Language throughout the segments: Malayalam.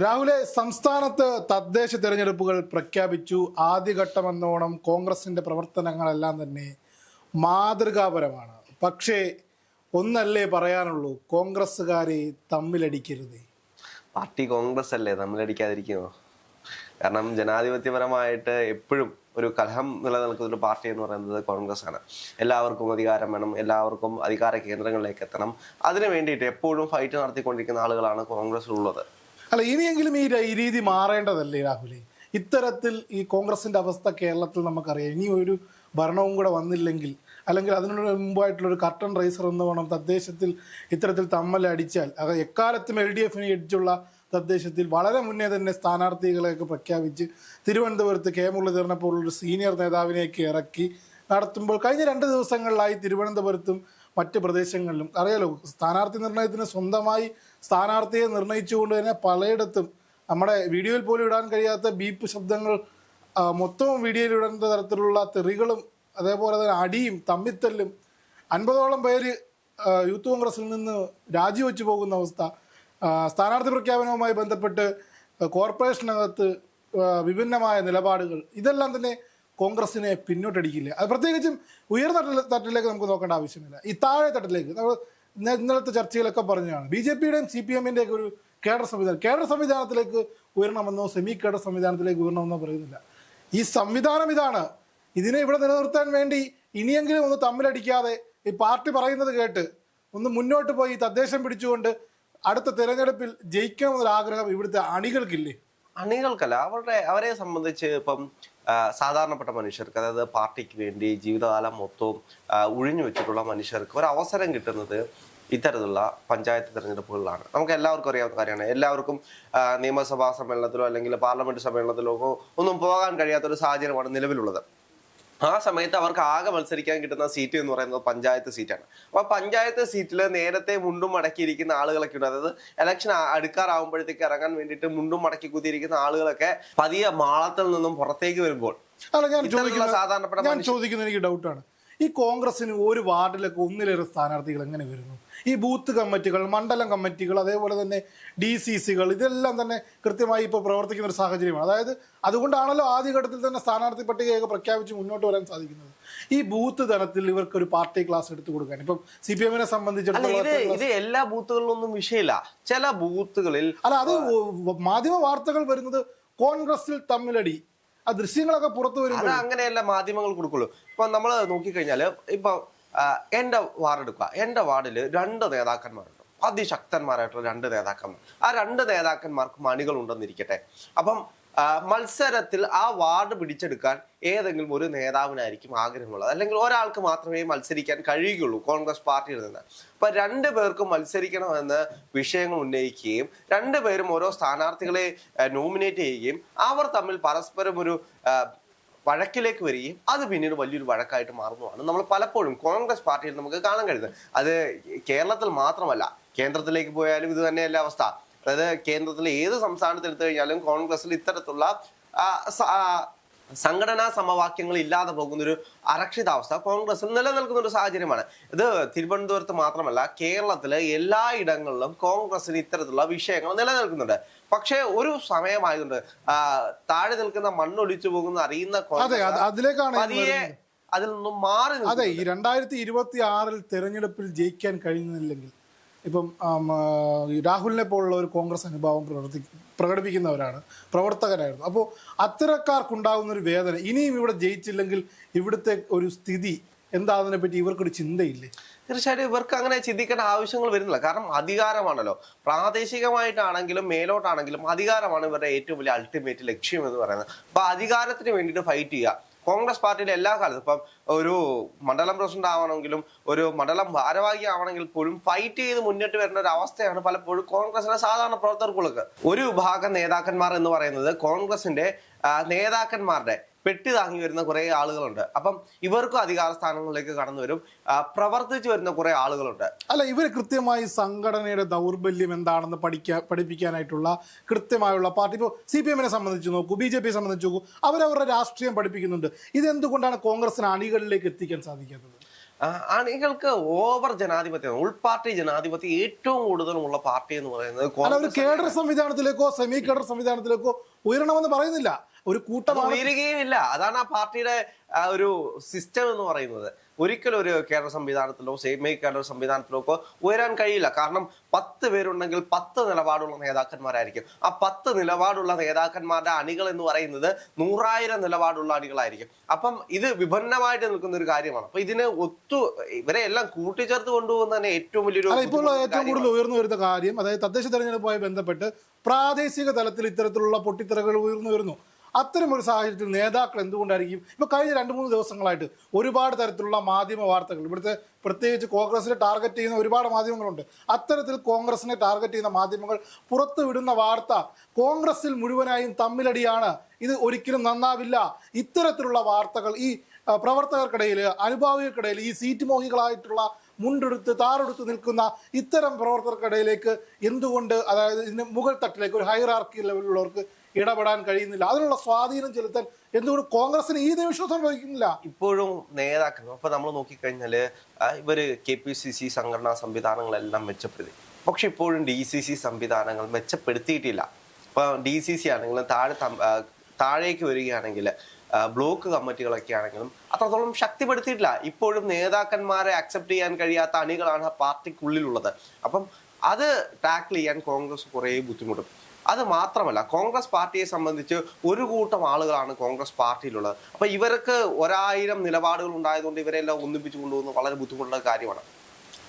രാഹുലെ സംസ്ഥാനത്ത് തദ്ദേശ തെരഞ്ഞെടുപ്പുകൾ പ്രഖ്യാപിച്ചു. ആദ്യഘട്ടമെന്നോണം കോൺഗ്രസിന്റെ പ്രവർത്തനങ്ങളെല്ലാം തന്നെ മാതൃകാപരമാണ്. പക്ഷേ ഒന്നല്ലേ പറയാനുള്ളൂ കോൺഗ്രസ്സുകാരെ തമ്മിലടിക്കരുത്. പാർട്ടി കോൺഗ്രസ് അല്ലേ തമ്മിലടിക്കാതിരിക്കുമോ കാരണം ജനാധിപത്യപരമായിട്ട് എപ്പോഴും ഒരു കലഹം നിലനിൽക്കുന്ന ഒരു പാർട്ടി എന്ന് പറയുന്നത് കോൺഗ്രസ് ആണ് എല്ലാവർക്കും അധികാരം വേണം എല്ലാവർക്കും അധികാര കേന്ദ്രങ്ങളിലേക്ക് എത്തണം. അതിനു വേണ്ടിയിട്ട് എപ്പോഴും ഫൈറ്റ് നടത്തിക്കൊണ്ടിരിക്കുന്ന ആളുകളാണ് കോൺഗ്രസ്സിലുള്ളത്. അല്ല ഇനിയെങ്കിലും ഈ രീതി മാറേണ്ടതല്ലേ രാഹുലെ? ഇത്തരത്തിൽ ഈ കോൺഗ്രസിന്റെ അവസ്ഥ കേരളത്തിൽ നമുക്കറിയാം. ഇനി ഒരു ഭരണവും കൂടെ വന്നില്ലെങ്കിൽ അല്ലെങ്കിൽ അതിനു മുമ്പായിട്ടുള്ള ഒരു കർട്ടൺ റൈസർ എന്ന് വേണം തദ്ദേശത്തിൽ ഇത്തരത്തിൽ തമ്മലടിച്ചാൽ അത് എക്കാലത്തും എൽ ഡി എഫിനെ അടിച്ചുള്ള തദ്ദേശത്തിൽ വളരെ മുന്നേ തന്നെ സ്ഥാനാർത്ഥികളെയൊക്കെ പ്രഖ്യാപിച്ച് തിരുവനന്തപുരത്ത് കെ മുരളീധരനെ പോലുള്ളൊരു സീനിയർ നേതാവിനെയൊക്കെ ഇറക്കി നടത്തുമ്പോൾ കഴിഞ്ഞ രണ്ട് ദിവസങ്ങളിലായി തിരുവനന്തപുരത്തും മറ്റ് പ്രദേശങ്ങളിലും. അറിയാലോ സ്ഥാനാർത്ഥി നിർണയത്തിന് സ്വന്തമായി സ്ഥാനാർത്ഥിയെ നിർണയിച്ചുകൊണ്ട് തന്നെ പലയിടത്തും നമ്മുടെ വീഡിയോയിൽ പോലും ഇടാൻ കഴിയാത്ത ബീപ്പ് ശബ്ദങ്ങൾ മൊത്തവും വീഡിയോയിൽ ഇടേണ്ട തരത്തിലുള്ള തെറികളും അതേപോലെ തന്നെ അടിയും തമ്മിത്തല്ലും അൻപതോളം പേര് യൂത്ത് കോൺഗ്രസിൽ നിന്ന് രാജിവെച്ചു പോകുന്ന അവസ്ഥ സ്ഥാനാർത്ഥി പ്രഖ്യാപനവുമായി ബന്ധപ്പെട്ട് കോർപ്പറേഷനകത്ത് വിഭിന്നമായ നിലപാടുകൾ ഇതെല്ലാം തന്നെ കോൺഗ്രസിനെ പിന്നോട്ടടിക്കില്ല. അത് പ്രത്യേകിച്ചും ഉയർന്ന തട്ടില- തട്ടിലേക്ക് നമുക്ക് നോക്കേണ്ട ആവശ്യമില്ല. ഈ താഴെ തട്ടിലേക്ക് നമ്മൾ ഇന്ന- ഇന്നലത്തെ ചർച്ചകളൊക്കെ പറഞ്ഞതാണ്. ബി ജെ പിയുടെയും സി പി എമ്മിന്റെ ഒക്കെ ഒരു കേഡർ സംവിധാനം കേഡർ സംവിധാനത്തിലേക്ക് ഉയരണമെന്നോ സെമി കേഡർ സംവിധാനത്തിലേക്ക് ഉയരണമെന്നോ പറയുന്നില്ല. ഈ സംവിധാനം ഇതാണ്. ഇതിനെ ഇവിടെ നിലനിർത്താൻ വേണ്ടി ഇനിയെങ്കിലും ഒന്ന് തമ്മിലടിക്കാതെ ഈ പാർട്ടി പറയുന്നത് കേട്ട് ഒന്ന് മുന്നോട്ട് പോയി തദ്ദേശം പിടിച്ചുകൊണ്ട് അടുത്ത തെരഞ്ഞെടുപ്പിൽ ജയിക്കണമെന്നൊരു ആഗ്രഹം ഇവിടുത്തെ അണികൾക്കില്ലേ? അണികൾക്കല്ല അവരുടെ അവരെ സംബന്ധിച്ച് ഇപ്പം സാധാരണപ്പെട്ട മനുഷ്യർക്ക് അതായത് പാർട്ടിക്ക് വേണ്ടി ജീവിതകാലം മൊത്തവും ഒഴിഞ്ഞു വെച്ചിട്ടുള്ള മനുഷ്യർക്ക് ഒരു അവസരം കിട്ടുന്നത് ഇത്തരത്തിലുള്ള പഞ്ചായത്ത് തെരഞ്ഞെടുപ്പുകളിലാണ്. നമുക്ക് എല്ലാവർക്കും അറിയാവുന്ന കാര്യമാണ്. എല്ലാവർക്കും നിയമസഭാ സമ്മേളനത്തിലോ അല്ലെങ്കിൽ പാർലമെന്റ് സമ്മേളനത്തിലോ ഒന്നും പോകാൻ കഴിയാത്ത ഒരു സാഹചര്യമാണ് നിലവിലുള്ളത്. ആ സമയത്ത് അവർക്ക് ആകെ മത്സരിക്കാൻ കിട്ടുന്ന സീറ്റ് എന്ന് പറയുന്നത് പഞ്ചായത്ത് സീറ്റാണ് അപ്പോൾ പഞ്ചായത്ത് സീറ്റിൽ നേരത്തെ മുണ്ടും മടക്കിയിരിക്കുന്ന ആളുകളൊക്കെ ഉണ്ട്. അതായത് ഇലക്ഷൻ അടുക്കാറാവുമ്പോഴത്തേക്ക് ഇറങ്ങാൻ വേണ്ടിയിട്ട് മുണ്ടും മടക്കി കുത്തിയിരിക്കുന്ന ആളുകളൊക്കെ പതിയെ മാളത്തിൽ നിന്നും പുറത്തേക്ക് വരുമ്പോൾ ഞാൻ ചോദിക്കുന്നത് എനിക്ക് ഡൗട്ടാണ് ഈ കോൺഗ്രസിന് ഒരു വാർഡിലൊക്കെ ഒന്നിലേറെ സ്ഥാനാർത്ഥികൾ എങ്ങനെ വരുന്നു? ഈ ബൂത്ത് കമ്മിറ്റികൾ മണ്ഡലം കമ്മിറ്റികൾ അതേപോലെ തന്നെ ഡി സി സികൾ ഇതെല്ലാം തന്നെ കൃത്യമായി ഇപ്പോൾ പ്രവർത്തിക്കുന്ന ഒരു സാഹചര്യമാണ്. അതായത് അതുകൊണ്ടാണല്ലോ ആദ്യഘട്ടത്തിൽ തന്നെ സ്ഥാനാർത്ഥി പട്ടികയൊക്കെ പ്രഖ്യാപിച്ച് മുന്നോട്ട് വരാൻ സാധിക്കുന്നത്. ഈ ബൂത്ത് തലത്തിൽ ഇവർക്ക് ഒരു പാർട്ടി ക്ലാസ് എടുത്തു കൊടുക്കാൻ. ഇപ്പം സി പി എമ്മിനെ സംബന്ധിച്ചിടത്തോളം ഇത് എല്ലാ ബൂത്തുകളിലൊന്നും വിഷയമില്ല. ചില ബൂത്തുകളിൽ അല്ല അത് മാധ്യമ വാർത്തകൾ വരുന്നത് കോൺഗ്രസിൽ തമ്മിലടി. ആ ദൃശ്യങ്ങളൊക്കെ പുറത്തു വരുമ്പോൾ അങ്ങനെയല്ല മാധ്യമങ്ങൾ കൊടുക്കുള്ളൂ. ഇപ്പൊ നമ്മൾ നോക്കിക്കഴിഞ്ഞാൽ ഇപ്പൊ എന്റെ വാർഡ് എടുക്കുക എന്റെ വാർഡിൽ രണ്ട് നേതാക്കന്മാരുണ്ട്. അതിശക്തന്മാരായിട്ടുള്ള രണ്ട് നേതാക്കന്മാർ. ആ രണ്ട് നേതാക്കന്മാർക്ക് മണികൾ ഉണ്ടെന്നിരിക്കട്ടെ അപ്പം മത്സരത്തിൽ ആ വാർഡ് പിടിച്ചെടുക്കാൻ ഏതെങ്കിലും ഒരു നേതാവിനായിരിക്കും ആഗ്രഹമുള്ളത്. അല്ലെങ്കിൽ ഒരാൾക്ക് മാത്രമേ മത്സരിക്കാൻ കഴിയുകയുള്ളൂ കോൺഗ്രസ് പാർട്ടിയിൽ നിന്ന്. അപ്പൊ രണ്ടു പേർക്കും മത്സരിക്കണമെന്ന് വിഷയങ്ങൾ ഉന്നയിക്കുകയും രണ്ടുപേരും ഓരോ സ്ഥാനാർത്ഥികളെ നോമിനേറ്റ് ചെയ്യുകയും അവർ തമ്മിൽ പരസ്പരം ഒരു വഴക്കിലേക്ക് വരികയും അത് പിന്നീട് വലിയൊരു വഴക്കായിട്ട് മാറുന്നതാണ് നമ്മൾ പലപ്പോഴും കോൺഗ്രസ് പാർട്ടിയിൽ നമുക്ക് കാണാൻ കഴിയുന്നത്. അത് കേരളത്തിൽ മാത്രമല്ല കേന്ദ്രത്തിലേക്ക് പോയാലും ഇത് തന്നെയല്ല അവസ്ഥ. അതായത് കേന്ദ്രത്തിലെ ഏത് സംസ്ഥാനത്ത് എടുത്തു കഴിഞ്ഞാലും കോൺഗ്രസിൽ ഇത്തരത്തിലുള്ള സംഘടനാ സമവാക്യങ്ങൾ ഇല്ലാതെ പോകുന്ന ഒരു അരക്ഷിതാവസ്ഥ കോൺഗ്രസിൽ നിലനിൽക്കുന്ന ഒരു സാഹചര്യമാണ്. ഇത് തിരുവനന്തപുരത്ത് മാത്രമല്ല കേരളത്തിലെ എല്ലാ ഇടങ്ങളിലും കോൺഗ്രസിന് ഇത്തരത്തിലുള്ള വിഷയങ്ങൾ നിലനിൽക്കുന്നുണ്ട്. പക്ഷേ ഒരു സമയമായതുകൊണ്ട് താഴെ നിൽക്കുന്ന മണ്ണൊലിച്ചു പോകുന്ന അറിയുന്ന പതിയെ അതിൽ നിന്നും മാറി അതെ. ഈ രണ്ടായിരത്തി ഇരുപത്തി ആറിൽ തെരഞ്ഞെടുപ്പിൽ ജയിക്കാൻ കഴിയുന്നില്ലെങ്കിൽ ഇപ്പം രാഹുലിനെ പോലുള്ള ഒരു കോൺഗ്രസ് അനുഭാവം പ്രവർത്തി പ്രകടിപ്പിക്കുന്നവരാണ് പ്രവർത്തകരായിരുന്നു. അപ്പോൾ അത്തരക്കാർക്കുണ്ടാകുന്ന ഒരു വേദന ഇനിയും ഇവിടെ ജയിച്ചില്ലെങ്കിൽ ഇവിടുത്തെ ഒരു സ്ഥിതി എന്താ അതിനെപ്പറ്റി ഇവർക്കൊരു ചിന്തയില്ലേ? തീർച്ചയായിട്ടും ഇവർക്ക് അങ്ങനെ ചിന്തിക്കേണ്ട ആവശ്യങ്ങൾ വരുന്നില്ല. കാരണം അധികാരമാണല്ലോ. പ്രാദേശികമായിട്ടാണെങ്കിലും മേലോട്ടാണെങ്കിലും അധികാരമാണ് ഇവരുടെ ഏറ്റവും വലിയ അൾട്ടിമേറ്റ് ലക്ഷ്യം എന്ന് പറയുന്നത്. അപ്പൊ അധികാരത്തിന് വേണ്ടിയിട്ട് ഫൈറ്റ് ചെയ്യുക. കോൺഗ്രസ് പാർട്ടിയിലെ എല്ലാ കാലത്തും ഇപ്പം ഒരു മണ്ഡലം പ്രസിഡന്റ് ആവണമെങ്കിലും ഒരു മണ്ഡലം ഭാരവാഹി ആവണമെങ്കിൽ പോലും ഫൈറ്റ് ചെയ്ത് മുന്നോട്ട് വരുന്ന ഒരു അവസ്ഥയാണ് പലപ്പോഴും കോൺഗ്രസിലെ സാധാരണ പ്രവർത്തകർക്കുള്ളത്. ഒരു വിഭാഗം നേതാക്കന്മാർ എന്ന് പറയുന്നത് കോൺഗ്രസിന്റെ നേതാക്കന്മാരുടെ പെട്ടി താങ്ങി വരുന്ന കുറേ ആളുകളുണ്ട്. അപ്പം ഇവർക്കും അധികാര സ്ഥാനങ്ങളിലേക്ക് കടന്നു വരും. പ്രവർത്തിച്ചു വരുന്ന കുറേ ആളുകളുണ്ട്. അല്ല ഇവർ കൃത്യമായി സംഘടനയുടെ ദൗർബല്യം എന്താണെന്ന് പഠിക്കാൻ പഠിപ്പിക്കാനായിട്ടുള്ള കൃത്യമായുള്ള പാർട്ടി. ഇപ്പോൾ സി പി എമ്മിനെ സംബന്ധിച്ച് നോക്കൂ ബി ജെ പിയെ സംബന്ധിച്ച് നോക്കൂ അവരവരുടെ രാഷ്ട്രീയം പഠിപ്പിക്കുന്നുണ്ട്. ഇതെന്തുകൊണ്ടാണ് കോൺഗ്രസിന് അണികളിലേക്ക് എത്തിക്കാൻ സാധിക്കാത്തത്? അണികൾക്ക് ഓവർ ജനാധിപത്യം ഉൾപാർട്ടി ജനാധിപത്യം ഏറ്റവും കൂടുതലുള്ള പാർട്ടി എന്ന് പറയുന്നത് കേഡർ സംവിധാനത്തിലേക്കോ സെമി കേഡർ സംവിധാനത്തിലേക്കോ ഉയരണമെന്ന് പറയുന്നില്ല. ഒരു കൂട്ടം കൂട്ടമാണ് ഉയരുകയും ഇല്ല അതാണ് ആ പാർട്ടിയുടെ ഒരു സിസ്റ്റം എന്ന് പറയുന്നത്. ഒരിക്കലും ഒരു കേരള സംവിധാനത്തിലോ സേമി കേരള സംവിധാനത്തിലോ ഒക്കെ ഉയരാൻ കഴിയില്ല. കാരണം പത്ത് പേരുണ്ടെങ്കിൽ പത്ത് നിലപാടുള്ള നേതാക്കന്മാരായിരിക്കും. ആ പത്ത് നിലപാടുള്ള നേതാക്കന്മാരുടെ അണികൾ എന്ന് പറയുന്നത് നൂറായിരം നിലപാടുള്ള അണികളായിരിക്കും. അപ്പം ഇത് വിഭിന്നമായിട്ട് നിൽക്കുന്ന ഒരു കാര്യമാണ്. അപ്പൊ ഇതിന് ഒത്തു ഇവരെ എല്ലാം കൂട്ടിച്ചേർത്ത് കൊണ്ടുപോകുന്ന തന്നെ ഏറ്റവും വലിയൊരു ഇപ്പോൾ ഏറ്റവും കൂടുതൽ ഉയർന്നു വരുന്ന കാര്യം അതായത് തദ്ദേശ തെരഞ്ഞെടുപ്പുമായി ബന്ധപ്പെട്ട് പ്രാദേശിക തലത്തിൽ ഇത്തരത്തിലുള്ള പൊട്ടിത്തെറകൾ ഉയർന്നു വരുന്നു. അത്തരം ഒരു സാഹചര്യത്തിൽ നേതാക്കൾ എന്തുകൊണ്ടായിരിക്കും? ഇപ്പൊ കഴിഞ്ഞ രണ്ട് മൂന്ന് ദിവസങ്ങളായിട്ട് ഒരുപാട് തരത്തിലുള്ള മാധ്യമ വാർത്തകൾ ഇവിടുത്തെ പ്രത്യേകിച്ച് കോൺഗ്രസിനെ ടാർഗറ്റ് ചെയ്യുന്ന ഒരുപാട് മാധ്യമങ്ങളുണ്ട്. അത്തരത്തിൽ കോൺഗ്രസിനെ ടാർഗറ്റ് ചെയ്യുന്ന മാധ്യമങ്ങൾ പുറത്തുവിടുന്ന വാർത്ത കോൺഗ്രസിൽ മുഴുവനായും തമ്മിലടിയാണ്. ഇത് ഒരിക്കലും നന്നാവില്ല. ഇത്തരത്തിലുള്ള വാർത്തകൾ ഈ പ്രവർത്തകർക്കിടയിൽ അനുഭാവികൾക്കിടയിൽ ഈ സീറ്റ് മോഹികളായിട്ടുള്ള മുണ്ടെടുത്ത് താറെടുത്ത് നിൽക്കുന്ന ഇത്തരം പ്രവർത്തകർക്കിടയിലേക്ക് എന്തുകൊണ്ട് അതായത് ഇതിന് മുകൾ തട്ടിലേക്ക് ഒരു ഹൈറാർക്കി ലെവലിലുള്ളവർക്ക് ഇടപെടാൻ കഴിയുന്നില്ല. അതിനുള്ള സ്വാധീനം ചെലുത്താൻ എന്തുകൊണ്ട് കോൺഗ്രസിന് ഈ നിമിഷം സംഭവിക്കുന്നില്ല? ഇപ്പോഴും നേതാക്കൾ അപ്പൊ നമ്മൾ നോക്കിക്കഴിഞ്ഞാൽ ഇവർ കെ പി സി സി സംഘടനാ സംവിധാനങ്ങളെല്ലാം മെച്ചപ്പെടുത്തി. പക്ഷെ ഇപ്പോഴും ഡി സി സി സംവിധാനങ്ങൾ മെച്ചപ്പെടുത്തിയിട്ടില്ല. ഇപ്പൊ ഡി സി സി ആണെങ്കിലും താഴെ താഴേക്ക് വരികയാണെങ്കിൽ ബ്ലോക്ക് കമ്മിറ്റികളൊക്കെ ആണെങ്കിലും അത്രത്തോളം ശക്തിപ്പെടുത്തിയിട്ടില്ല. ഇപ്പോഴും നേതാക്കന്മാരെ അക്സെപ്റ്റ് ചെയ്യാൻ കഴിയാത്ത അണികളാണ് ആ പാർട്ടിക്കുള്ളിലുള്ളത്. അപ്പം അത് ടാക്കിൾ ചെയ്യാൻ കോൺഗ്രസ് കുറേ ബുദ്ധിമുട്ടും. അത് മാത്രമല്ല കോൺഗ്രസ് പാർട്ടിയെ സംബന്ധിച്ച് ഒരു കൂട്ടം ആളുകളാണ് കോൺഗ്രസ് പാർട്ടിയിലുള്ളത്. അപ്പൊ ഇവർക്ക് ഒരായിരം നിലപാടുകൾ ഉണ്ടായതുകൊണ്ട് ഇവരെല്ലാം ഒന്നിപ്പിച്ചു കൊണ്ടുപോകുന്നത് വളരെ ബുദ്ധിമുട്ടുള്ള കാര്യമാണ്.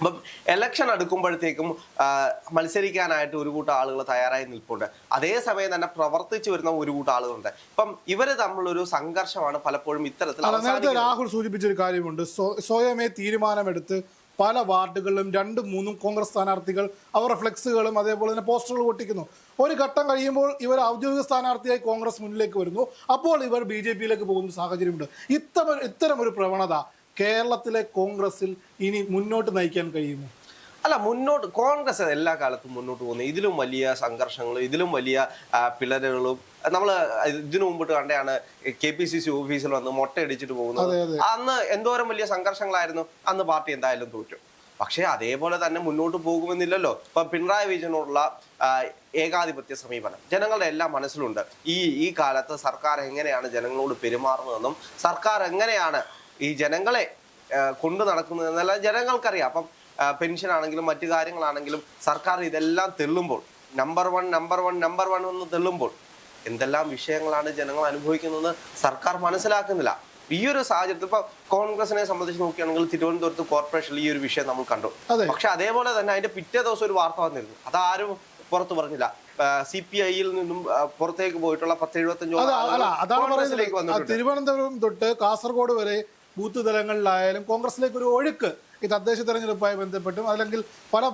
അപ്പം എലക്ഷൻ അടുക്കുമ്പോഴത്തേക്കും മത്സരിക്കാനായിട്ട് ഒരു കൂട്ടം ആളുകൾ തയ്യാറായി നിൽപ്പുണ്ട്. അതേസമയം തന്നെ പ്രവർത്തിച്ചു വരുന്ന ഒരു കൂട്ടം ആളുകളുണ്ട്. ഇപ്പം ഇവർ തമ്മിലൊരു സംഘർഷമാണ് പലപ്പോഴും ഇത്തരത്തിൽ നേരത്തെ. രാഹുൽ സൂചിപ്പിച്ചൊരു കാര്യമുണ്ട്. സ്വ- സ്വയമേ തീരുമാനമെടുത്ത് പല വാർഡുകളിലും രണ്ടും മൂന്നും കോൺഗ്രസ് സ്ഥാനാർത്ഥികൾ അവരുടെ ഫ്ലെക്സുകളും അതേപോലെ തന്നെ പോസ്റ്ററുകൾ ഒട്ടിക്കുന്നു. ഒരു ഘട്ടം കഴിയുമ്പോൾ ഇവർ ഔദ്യോഗിക സ്ഥാനാർത്ഥിയായി കോൺഗ്രസ് മുന്നിലേക്ക് വരുന്നു. അപ്പോൾ ഇവർ ബി ജെ പിയിലേക്ക് പോകുന്ന സാഹചര്യമുണ്ട്. ഇത്തരം ഇത്തരം ഒരു പ്രവണത കേരളത്തിലെ കോൺഗ്രസിൽ ഇനി മുന്നോട്ട് നയിക്കാൻ കഴിയുമോ? അല്ല മുന്നോട്ട് കോൺഗ്രസ് എല്ലാ കാലത്തും മുന്നോട്ട് പോകുന്നത്. ഇതിലും വലിയ സംഘർഷങ്ങളും ഇതിലും വലിയ പിളരുകളും നമ്മൾ ഇതിനു മുമ്പിട്ട് കണ്ടയാണ് കെ പി സി സി ഓഫീസിൽ വന്ന് മൊട്ടയടിച്ചിട്ട് പോകുന്നത്. അന്ന് എന്തോരം വലിയ സംഘർഷങ്ങളായിരുന്നു. അന്ന് പാർട്ടി എന്തായാലും തോറ്റു. പക്ഷേ അതേപോലെ തന്നെ മുന്നോട്ട് പോകുമെന്നില്ലല്ലോ. ഇപ്പൊ പിണറായി വിജയനോടുള്ള ഏകാധിപത്യ സമീപനം. ജനങ്ങളുടെ എല്ലാം മനസ്സിലുണ്ട്. ഈ ഈ കാലത്ത് സർക്കാർ എങ്ങനെയാണ് ജനങ്ങളോട് പെരുമാറുന്നതെന്നും സർക്കാർ എങ്ങനെയാണ് ഈ ജനങ്ങളെ കൊണ്ടു നടക്കുന്നത് എന്നെല്ലാം ജനങ്ങൾക്കറിയാം. അപ്പം പെൻഷൻ ആണെങ്കിലും മറ്റു കാര്യങ്ങളാണെങ്കിലും സർക്കാർ ഇതെല്ലാം തെള്ളുമ്പോൾ number one number one number one എന്ന് തെള്ളുമ്പോൾ എന്തെല്ലാം വിഷയങ്ങളാണ് ജനങ്ങൾ അനുഭവിക്കുന്നത് സർക്കാർ മനസ്സിലാക്കുന്നില്ല. ഈ ഒരു സാഹചര്യത്തിൽ ഇപ്പൊ കോൺഗ്രസിനെ സംബന്ധിച്ച് നോക്കുകയാണെങ്കിൽ തിരുവനന്തപുരത്ത് കോർപ്പറേഷനിൽ ഈ ഒരു വിഷയം നമ്മൾ കണ്ടു. പക്ഷെ അതേപോലെ തന്നെ അതിന്റെ പിറ്റേ ദിവസം ഒരു വാർത്ത വന്നിരുന്നു. അതാരും പുറത്തു പറഞ്ഞില്ല. സി പി ഐയിൽ നിന്നും പുറത്തേക്ക് പോയിട്ടുള്ള പത്ത് പറയുന്നത്. തിരുവനന്തപുരം തൊട്ട് കാസർഗോഡ് വരെ ബൂത്ത് തലങ്ങളിലായാലും കോൺഗ്രസിലേക്ക് ഒരു ഒഴുക്ക് ഈ തദ്ദേശ തെരഞ്ഞെടുപ്പുമായി ബന്ധപ്പെട്ടും അല്ലെങ്കിൽ പല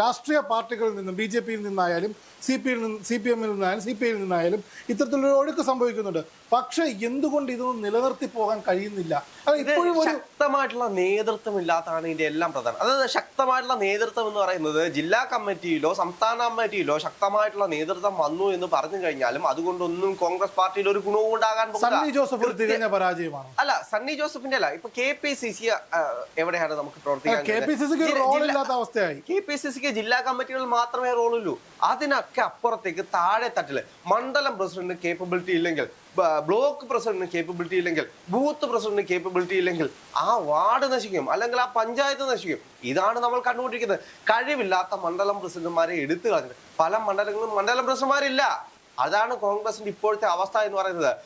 രാഷ്ട്രീയ പാർട്ടികളിൽ നിന്നും ബി ജെ പിയിൽ നിന്നായാലും സി പി നിന്ന് സി പി എമ്മിൽ നിന്നായാലും സി പി ഐയിൽ നിന്നായാലും ഇത്തരത്തിലൊരു ഒഴുക്ക് സംഭവിക്കുന്നുണ്ട്. പക്ഷെ എന്തുകൊണ്ട് ഇതൊന്നും നിലനിർത്തി പോകാൻ കഴിയുന്നില്ല? അത് ഇപ്പോഴും ഒരു ശക്തമായിട്ടുള്ള നേതൃത്വം ഇല്ലാത്തതാണ് ഇതിന്റെ എല്ലാം പ്രധാനം. അതായത് ശക്തമായിട്ടുള്ള നേതൃത്വം എന്ന് പറയുന്നത് ജില്ലാ കമ്മിറ്റിയിലോ സംസ്ഥാന കമ്മിറ്റിയിലോ ശക്തമായിട്ടുള്ള നേതൃത്വം വന്നു എന്ന് പറഞ്ഞു കഴിഞ്ഞാലും അതുകൊണ്ടൊന്നും കോൺഗ്രസ് പാർട്ടിയിൽ ഒരു ഗുണവും ഉണ്ടാകാൻ സണ്ണി ജോസഫ് പരാജയമാണ്. അല്ല സണ്ണി ജോസഫിന്റെ അല്ല. ഇപ്പൊ കെ പി സി സി എവിടെയാണ് നമുക്ക് പ്രവർത്തിക്കാൻ കെ പി സി സിക്ക് ജില്ല- റോൾ ഇല്ലാത്ത അവസ്ഥയായി. കെ പി സി സിക്ക് ജില്ലാ കമ്മിറ്റികൾ മാത്രമേ റോളുള്ളൂ. അതിനൊക്കെ അപ്പുറത്തേക്ക് താഴെ തട്ടിൽ മണ്ഡലം പ്രസിഡന്റ് കേപ്പബിലിറ്റി ഇല്ലെങ്കിൽ ബ്ലോക്ക് പ്രസിഡന്റിന് കേപ്പബിലിറ്റി ഇല്ലെങ്കിൽ ബൂത്ത് പ്രസിഡന്റിന് കേപ്പബിലിറ്റി ഇല്ലെങ്കിൽ ആ വാർഡ് നശിക്കും. അല്ലെങ്കിൽ ആ പഞ്ചായത്ത് നശിക്കും. ഇതാണ് നമ്മൾ കണ്ടുകൊണ്ടിരിക്കുന്നത്. കഴിവില്ലാത്ത മണ്ഡലം പ്രസിഡന്റുമാരെ എടുത്തു കളഞ്ഞത് പല മണ്ഡലങ്ങളും മണ്ഡലം പ്രസിഡന്റുമാരില്ല. അതാണ് കോൺഗ്രസിന്റെ ഇപ്പോഴത്തെ അവസ്ഥ എന്ന് പറയുന്നത്.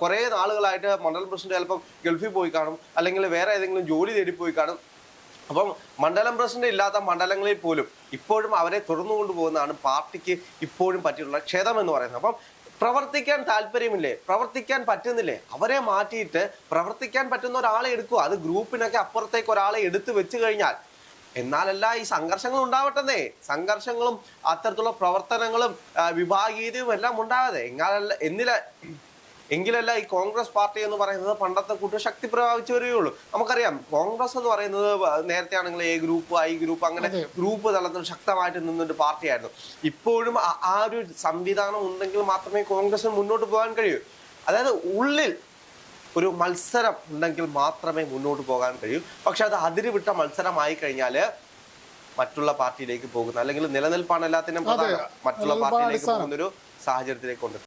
കുറേ നാളുകളായിട്ട് മണ്ഡലം പ്രസിഡന്റ് ചിലപ്പം ഗൾഫിൽ പോയി കാണും. അല്ലെങ്കിൽ വേറെ ഏതെങ്കിലും ജോലി തേടി പോയി കാണും. അപ്പം മണ്ഡലം പ്രസിഡന്റ് ഇല്ലാത്ത മണ്ഡലങ്ങളിൽ പോലും ഇപ്പോഴും അവരെ തുറന്നു കൊണ്ടുപോകുന്നതാണ് പാർട്ടിക്ക് ഇപ്പോഴും പറ്റിയിട്ടുള്ള ക്ഷേത്രം എന്ന് പറയുന്നത്. അപ്പം പ്രവർത്തിക്കാൻ താല്പര്യമില്ലേ? പ്രവർത്തിക്കാൻ പറ്റുന്നില്ലേ? അവരെ മാറ്റിയിട്ട് പ്രവർത്തിക്കാൻ പറ്റുന്ന ഒരാളെ എടുക്കുക. അത് ഗ്രൂപ്പിനൊക്കെ അപ്പുറത്തേക്ക് ഒരാളെ എടുത്തു വെച്ച് കഴിഞ്ഞാൽ എന്നാലല്ല ഈ സംഘർഷങ്ങൾ ഉണ്ടാവട്ടെന്നേ. സംഘർഷങ്ങളും അത്തരത്തിലുള്ള പ്രവർത്തനങ്ങളും വിഭാഗീയതയും എല്ലാം ഉണ്ടാകാതെ. എന്നാലല്ല എന്നില എങ്കിലല്ല ഈ കോൺഗ്രസ് പാർട്ടി എന്ന് പറയുന്നത് പണ്ടത്തെ കൂട്ട് ശക്തി പ്രാപിച്ചു വരികയുള്ളൂ നമുക്കറിയാം കോൺഗ്രസ് എന്ന് പറയുന്നത് നേരത്തെ ആണെങ്കിൽ എ ഗ്രൂപ്പ് ഐ ഗ്രൂപ്പ് അങ്ങനെ ഗ്രൂപ്പ് തലത്തിൽ ശക്തമായിട്ട് നിന്നൊരു പാർട്ടിയായിരുന്നു. ഇപ്പോഴും ആ- ഒരു സംവിധാനം ഉണ്ടെങ്കിൽ മാത്രമേ കോൺഗ്രസിന് മുന്നോട്ട് പോകാൻ കഴിയൂ. അതായത് ഉള്ളിൽ ഒരു മത്സരം ഉണ്ടെങ്കിൽ മാത്രമേ മുന്നോട്ട് പോകാൻ കഴിയൂ. പക്ഷെ അത് അതിരുവിട്ട മത്സരമായി കഴിഞ്ഞാൽ മറ്റുള്ള പാർട്ടിയിലേക്ക് പോകുന്ന അല്ലെങ്കിൽ നിലനിൽപ്പാണ് എല്ലാത്തിനും മറ്റുള്ള പാർട്ടിയിലേക്ക്. പോകുന്ന ഒരു സാഹചര്യത്തിലേക്ക് കൊണ്ടെത്തും